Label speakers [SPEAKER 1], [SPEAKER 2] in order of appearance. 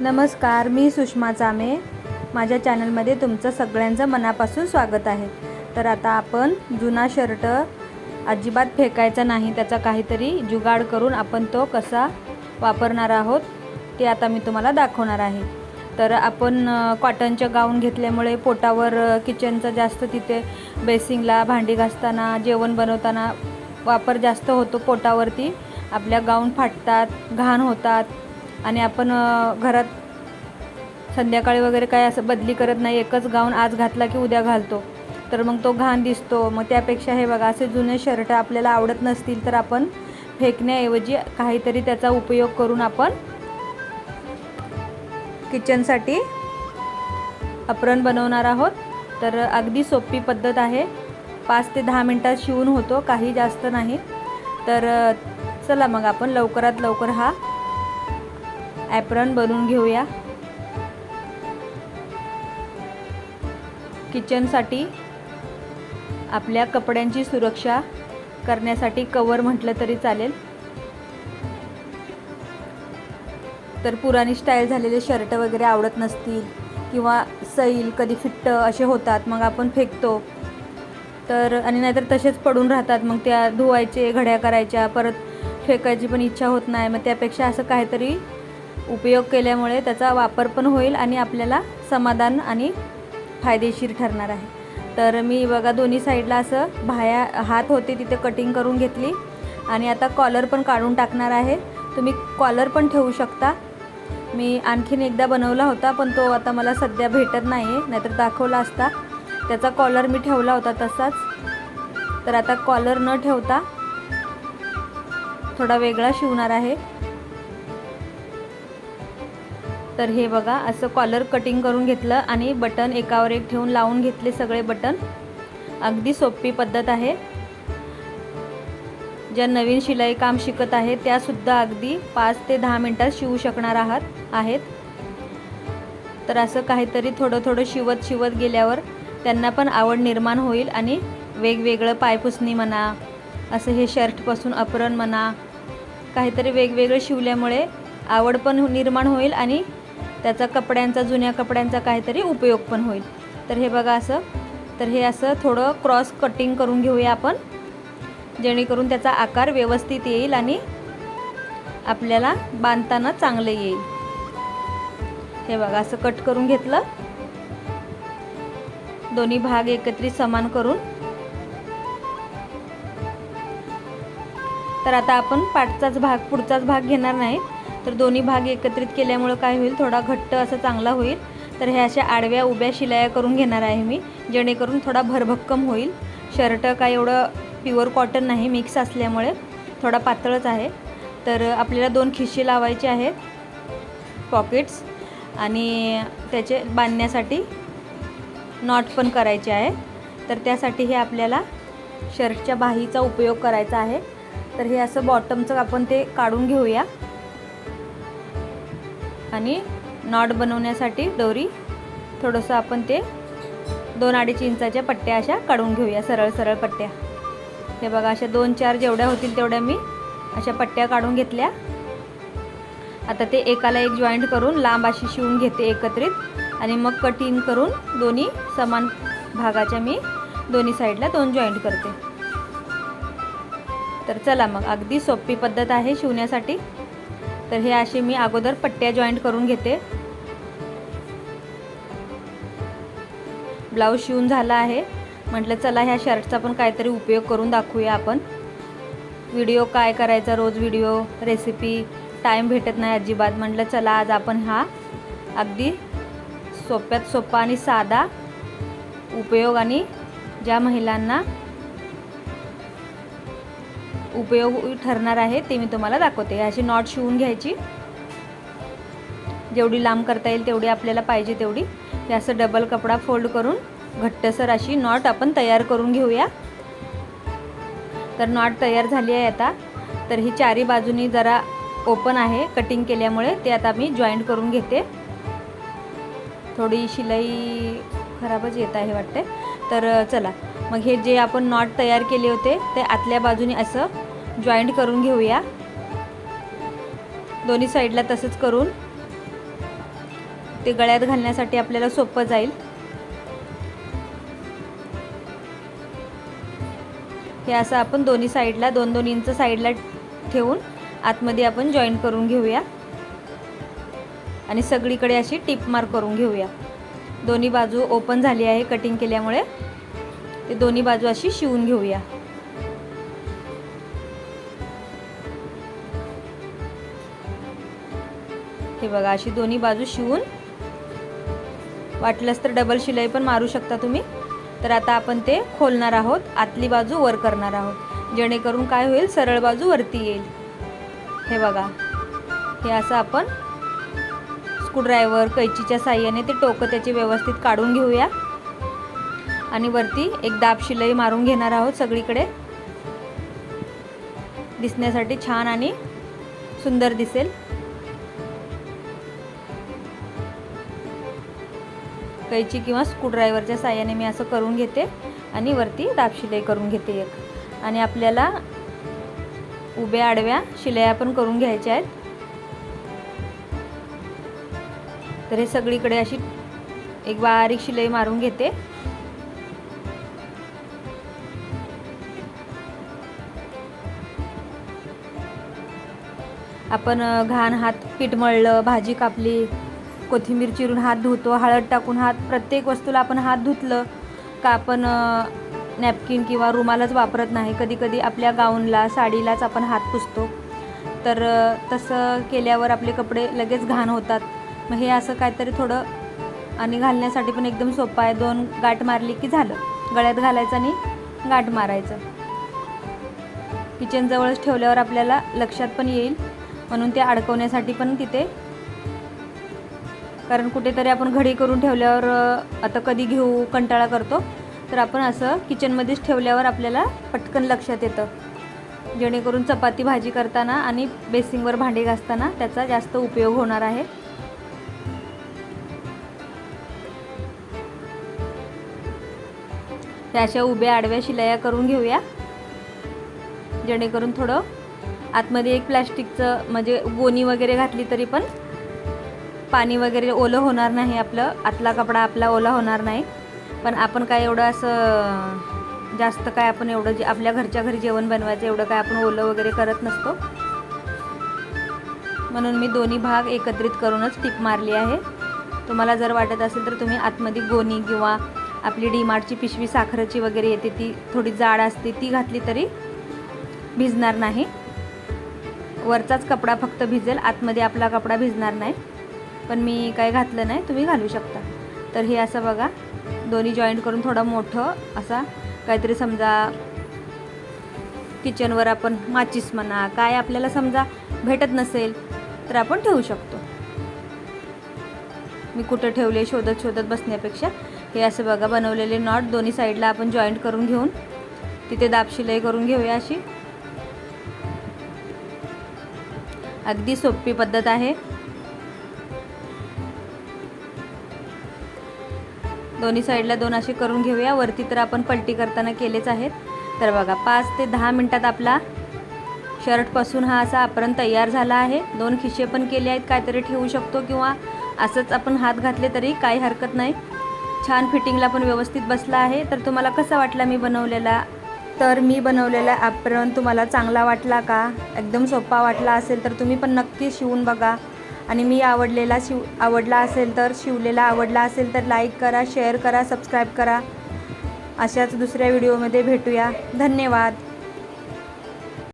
[SPEAKER 1] नमस्कार मी सुषमा चामे. माझ्या चॅनलमध्ये तुमचं सगळ्यांचं मनापासून स्वागत आहे. तर आता आपण जुना शर्ट अजिबात फेकायचा नाही त्याचा काहीतरी जुगाड करून आपण तो कसा वापरणार आहोत ते आता मी तुम्हाला दाखवणार आहे. तर आपण कॉटनचं गाऊन घेतल्यामुळे पोटावर किचनचं जास्त तिथे बेसिंगला भांडी घासताना जेवण बनवताना वापर जास्त होतो पोटावरती. आपल्या गाऊन फाटतात घाण होतात. आणि आपण घरात संध्याकाळी वगैरे काय असं बदली करत नाही. एकच गाऊन आज घातला की उद्या घालतो. तर मग तो घाण दिसतो. मग त्यापेक्षा हे बघा असे जुने शर्ट आपल्याला आवडत नसतील तर आपण फेकण्याऐवजी काहीतरी त्याचा उपयोग करून आपण किचनसाठी अप्रण बनवणार आहोत. तर अगदी सोपी पद्धत आहे. पाच ते दहा मिनटात शिवून होतो. काही जास्त नाही. तर चला मग आपण लवकरात लवकर हा ॲप्रन बनवून घेऊया. किचनसाठी आपल्या कपड्यांची सुरक्षा करण्यासाठी कवर म्हटलं तरी चालेल. तर पुराणी स्टाईल झालेले शर्ट वगैरे आवडत नसतील किंवा सैल कधी फिट्ट असे होतात मग आपण फेकतो. तर आणि नाहीतर तसेच पडून राहतात मग त्या धुवायचे घड्या करायच्या परत फेकायची पण इच्छा होत नाही. मग त्यापेक्षा असं काहीतरी उपयोग केल्यामुळे त्याचा वापर पण होईल आणि आपल्याला समाधान आणि फायदेशीर ठरणार आहे. तर मी बघा दोन्ही साईडला असं बाह्या हात होते तिथे कटिंग करून घेतली. आणि आता कॉलर पण काढून टाकणार आहे. तुम्ही कॉलर पण ठेवू शकता. मी आणखीन एकदा बनवला होता पण तो आता मला सध्या भेटत नाही आहे नाहीतर दाखवला असता. त्याचा कॉलर मी ठेवला होता तसाच. तर आता कॉलर न ठेवता थोडा वेगळा शिवणार आहे. तर हे बघा असं कॉलर कटिंग करून घेतलं आणि बटन एकावर एक ठेवून लावून घेतले सगळे बटन अगदी सोपी पद्धत आहे. ज्या नवीन शिलाई काम शिकत आहे त्यासुद्धा अगदी पाच ते दहा मिनटात शिवू शकणार आहात आहेत. तर असं काहीतरी थोडं थोडं शिवत शिवत गेल्यावर त्यांना पण आवड निर्माण होईल आणि वेगवेगळं पायपुसणी म्हणा असं हे शर्टपासून अपरण म्हणा काहीतरी वेगवेगळं शिवल्यामुळे आवड पण निर्माण होईल आणि त्याचा कपड्यांचा जुन्या कपड्यांचा काहीतरी उपयोग पण होईल. तर हे बघा असं. तर हे असं थोडं क्रॉस कटिंग करून घेऊया आपण. जेणेकरून त्याचा आकार व्यवस्थित येईल आणि आपल्याला बांधताना चांगलं येईल. हे बघा असं कट करून घेतलं. दोन्ही भाग एकत्रित समान करून. तर आता आपण पाठचाच भाग पुढचाच भाग घेणार नाही. तर दोन्ही भाग एकत्रित केल्यामुळं काय होईल? थोडा घट्ट असं चांगला होईल. तर ह्या अशा आडव्या उभ्या शिलाया करून घेणार आहे मी जेणेकरून थोडा भरभक्कम होईल. शर्ट काय एवढं प्युअर कॉटन नाही मिक्स असल्यामुळे थोडा पातळच आहे. तर आपल्याला दोन खिशी लावायचे आहेत पॉकेट्स आणि त्याचे बांधण्यासाठी नॉट पण करायचे आहे. तर त्यासाठी हे आपल्याला शर्टच्या बाहीचा उपयोग करायचा आहे. तर हे असं बॉटमचं आपण ते काढून घेऊया. आणि नॉट बनवण्यासाठी दोरी थोडंसं आपण ते दोन अडीच इंचाच्या पट्ट्या अशा काढून घेऊया सरळ सरळ पट्ट्या. हे बघा अशा दोन चार जेवढ्या होतील तेवढ्या मी अशा पट्ट्या काढून घेतल्या. आता ते एकाला एक जॉईंट करून लांब अशी शिवून घेते एकत्रित आणि मग कटिंग करून दोन्ही समान भागाच्या मी दोन्ही साईडला दोन जॉईंट करते. तर चला मग अगदी सोपी पद्धत आहे शिवण्यासाठी. तर हे असे मी अगोदर पट्ट्या जॉईंट करून घेते. ब्लाऊज शिवून झाला आहे. म्हटलं चला ह्या शर्टचा पण काहीतरी उपयोग करून दाखवूया आपण. व्हिडिओ काय करायचा रोज व्हिडिओ रेसिपी टाईम भेटत नाही अजिबात. म्हटलं चला आज आपण हा अगदी सोप्यात सोपा आणि साधा उपयोग आणि ज्या महिलांना उपयोग ठरणार आहे ते मी तुम्हाला दाखवते. अशी नॉट शिवून घ्यायची. जेवढी लांब करता येईल तेवढी आपल्याला पाहिजे तेवढी. असं डबल कपडा फोल्ड करून घट्टसर अशी नॉट आपण तयार करून घेऊया. तर नॉट तयार झाली आहे आता. तर ही चारी बाजूनी जरा ओपन आहे कटिंग केल्यामुळे ते आता मी जॉईंट करून घेते. थोडी शिलाई खराबच येत आहे वाटते तर चला. मग हे जे आपण नॉट तयार केले होते ते आतल्या बाजूने असं जॉईंट करून घेऊया. दोन्ही साईडला तसंच करून. ते गळ्यात घालण्यासाठी आपल्याला सोपं जाईल. हे असं आपण दोन्ही साईडला दोन दोन इंच साईडला ठेवून आतमध्ये आपण जॉईन करून घेऊया. आणि सगळीकडे अशी टिप मार करून घेऊया. दोन्ही बाजू ओपन झाली आहे कटिंग केल्यामुळे. ते दोन्ही बाजू अशी शिवून घेऊया. हे बघा अशी दोन्ही बाजू शिवून. वाटलंच तर डबल शिलाई पण मारू शकता तुम्ही. तर आता आपण ते खोलणार आहोत. आतली बाजू वर करणार आहोत. जेणेकरून काय होईल? सरळ बाजू वरती येईल. हे बघा. हे असं आपण स्क्रूड्रायव्हर कैचीच्या साह्याने ते टोकं त्याचे व्यवस्थित काढून घेऊया. आणि वरती एक दाब शिलाई मारून घेणार आहोत सगळीकडे. दिसण्यासाठी छान आणि सुंदर दिसेल. कैची किंवा स्क्रूड्रायव्हरच्या साह्याने मी असं करून घेते आणि वरती दाब शिलाई करून घेते एक. आणि आपल्याला उभ्या आडव्या शिलाया पण करून घ्यायच्या आहेत. तर हे सगळीकडे अशी एक बारीक शिलाई मारून घेते. आपण घाण हात पीठ मळलं भाजी कापली कोथिंबीर चिरून हात धुतो हळद टाकून हात प्रत्येक वस्तूला आपण हात धुतलं का आपण नॅपकिन किंवा रुमालच वापरत नाही. कधी कधी आपल्या गाऊनला साडीलाच आपण हात पुसतो. तर तसं केल्यावर आपले कपडे लगेच घाण होतात. मग हे असं काहीतरी थोडं आणि घालण्यासाठी पण एकदम सोपं आहे. दोन गाठ मारली की झालं. गळ्यात घालायचं आणि गाठ मारायचं. किचनजवळच ठेवल्यावर आपल्याला लक्षात पण येईल. म्हणून ते अडकवण्यासाठी पण तिथे. कारण कुठेतरी आपण घडी करून ठेवल्यावर आता कधी घेऊ कंटाळा करतो. तर आपण असं किचनमध्येच ठेवल्यावर आपल्याला पटकन लक्षात येतं. जेणेकरून चपाती भाजी करताना आणि बेसिंगवर भांडे घासताना त्याचा जास्त उपयोग होणार आहे. त्या अशा उभ्या आडव्या शिलाया करून घेऊया. जेणेकरून थोडं आतमध्ये एक प्लॅस्टिकचं म्हणजे गोणी वगैरे घातली तरी पण पाणी वगैरे ओलं होणार नाही आपलं. आतला कपडा आपला ओला होणार नाही. पण आपण काय एवढं असं जास्त काय आपण एवढं जे आपल्या घरच्या घरी जेवण बनवायचं एवढं काय आपण ओलं वगैरे करत नसतो. म्हणून मी दोन्ही भाग एकत्रित करूनच टीप मारली आहे. तुम्हाला जर वाटत असेल तर तुम्ही आतमध्ये गोणी किंवा आपली डीमार्टची पिशवी साखरेची वगैरे येते ती थोडी जाड असते ती घातली तरी भिजणार नाही. वरचाच कपडा फक्त भिजेल आतमध्ये आपला कपडा भिजणार नाही. पण मी काय घातलं नाही तुम्ही घालू शकता. तर हे असं बघा दोन्ही जॉईंट करून थोडं मोठं असा काहीतरी समजा किचनवर आपण माचीस म्हणा काय आपल्याला समजा भेटत नसेल तर आपण ठेवू शकतो. मी कुठं ठेवले शोधत शोधत बसण्यापेक्षा हे असं बघा बनवलेले नॉट दोन्ही साईडला आपण जॉईंट करून घेऊन तिथे दाबशिलाई करून घेऊया अशी. अगदी सोपी पद्धत आहे. दोन्ही साईडला दोन असे करून घेऊया. वरती तर आपण पलटी करताना केलेच आहेत. तर बघा पाच ते दहा मिनटात आपला शर्टपासून हा असा आपण तयार झाला आहे. दोन खिशे पण केले आहेत काहीतरी ठेवू शकतो किंवा असंच आपण हात घातले तरी काही हरकत नाही. छान फिटिंगला पण व्यवस्थित बसला आहे. तर तुम्हाला कसा वाटला मी बनवलेला तर मी बनवलेला ॲप्रन तुम्हाला चांगला वाटला का? एकदम सोपा वाटला असेल तर तुम्ही पण नक्की शिवून बघा. आणि मी आवडलेला शिव आवडला असेल तर शिवलेला आवडला असेल तर लाईक करा शेअर करा सबस्क्राईब करा. अशाच दुसऱ्या व्हिडिओमध्ये भेटूया. धन्यवाद.